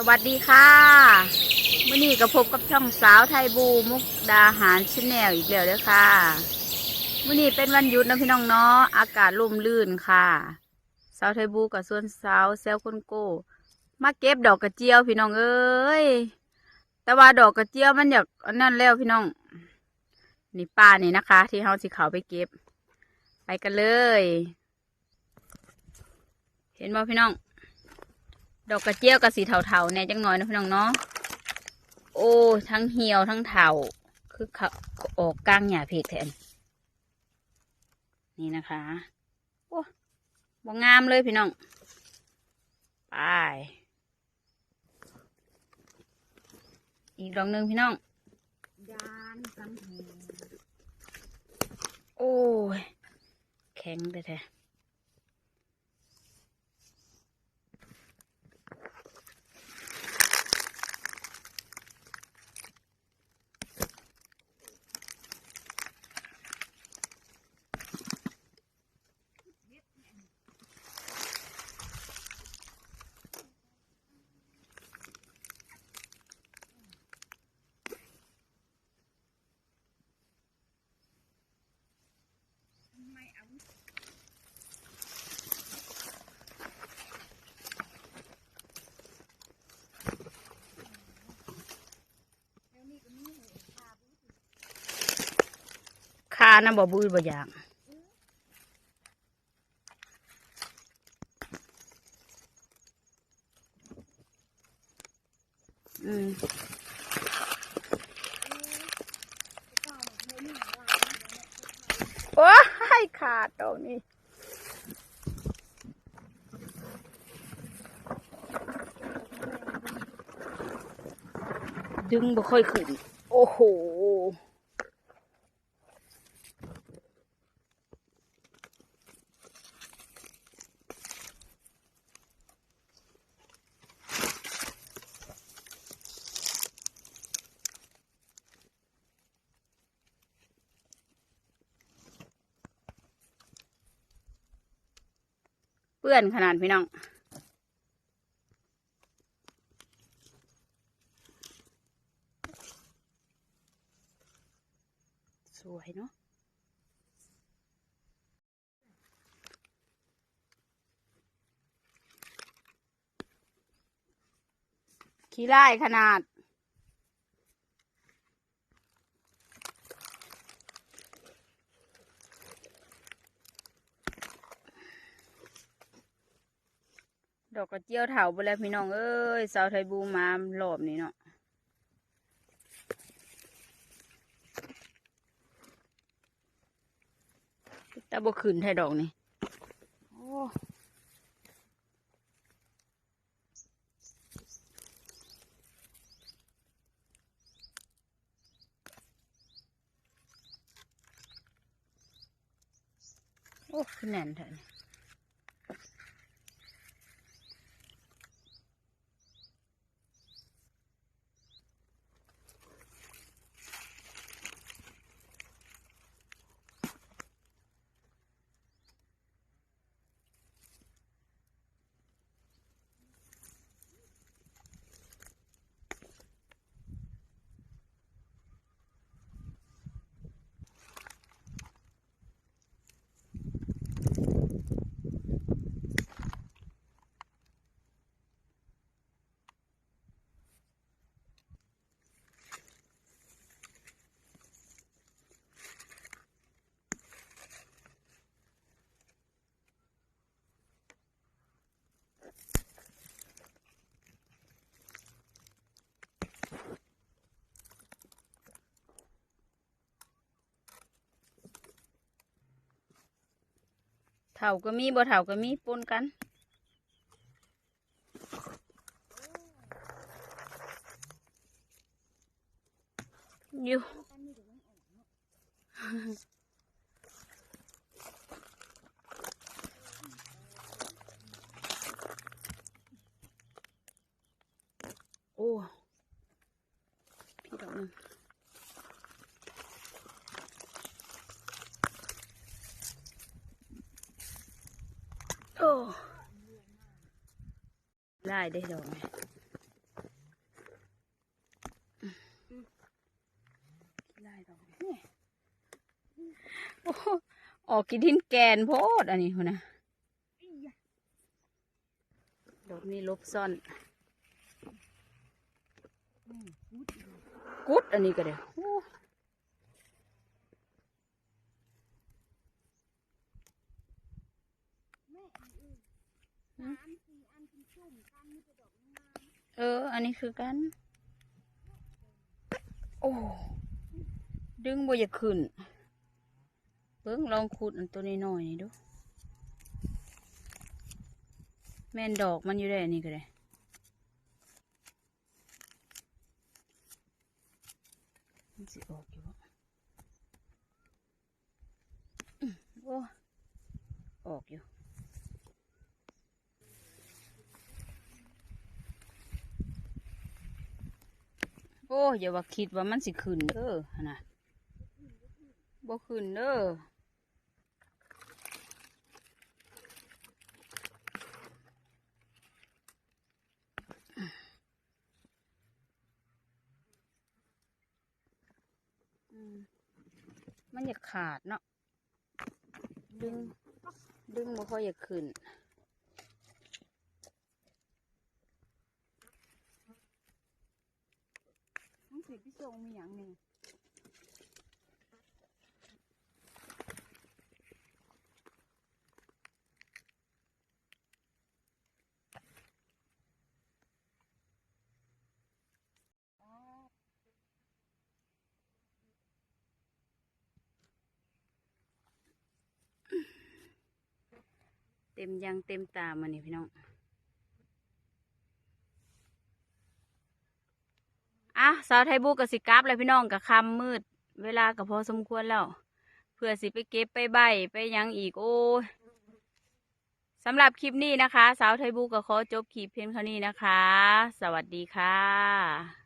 สวัสดีค่ะมื่อนี้ก็พบกับช่องสาวไทยบูมุกดาหารชแนลอีกแล้วเด้อค่ะมื่อนี้เป็นวันหยุดนะพี่น้องเนาะอากาศร่มรื่นค่ะ สาวไทยบูกับส่วนสาวแซลคนโก้มาเก็บดอกกระเจียวพี่น้องเอ้ยแต่ว่าดอกกระเจียวมันอยากนั่นแล้วพี่น้องนี่ป้านี่นะคะ ที่เขาสิเขาไปเก็บ ไปกันเลย เห็นบ่พี่น้อง ดอกกระเจียวกับสีเทาๆเนี่ยจังหน่อยนะพี่น้องเนาะ โอ้ ทั้งเหี่ยวทั้งเทาคือเขาออกกลางหญ้าเพกแทน นี่นะคะ โอ้บ่งามเลยพี่น้อง ไป อีกดอกหนึ่งพี่น้องยานสังหีโอ้ย แข็งแต่แท้ นะบ่บืดบ่อยางอืมโอ้ยขาดดอกนี้ดึงบ่ค่อยขึ้น โอ้โห เปื้อนขนาดพี่น้องสวยเนาะขี้ไล่ขนาด ดอกกระเจียวเถาไปแล้วพี่น้องเอ้ยสาวไทยบูมารอบนี้เนาะต่บ่ขึ้นไทยดอกนี่โอ้โอ้ขึ้นแน่นเถอะ เถาก็มีบ่เถาก็มีปนกันอยู่โอ้พี่ดอกนึงายได้ดอกไหมลายดอกนี่โอ้ออกกินดินแกนโพดอันนี้คุณนะดอกนี้ลบซ่อน กุดอันนี้ก็เดี๋ยวน้ำ เออ อันนี้คือกัน โอ้ ดึงบ่อยากขึ้น เบิ่งลองขุดอันตัวนี้หน่อยนี่ดู แม่นดอกมันอยู่ได้อันนี้ก็ได้มันสิออกอยู่บ่โอ้ ออกอยู่ อ้อย่าว่าคิดว่ามันสิขึ้นเด้อนะบ่ขึ้นเด้ออมันอยากขาดเนาะดึง ดึงบ่ค่อยอยากขึ้น สิพี่ส่งมีอย่างหนึ่งเต็มยังเต็มตามานี่พี่น้อง อะสาวไทยบุกกับสิกราบเลยพี่น้องกับคำมืด เวลาก็พอสมควรแล้วเพื่อสิไปเก็บไปใบไปยังอีกโอ้สำหรับคลิปนี้นะคะ สาวไทยบุกก็ขอจบคลิปเพียงเท่านี้นะคะ สวัสดีค่ะ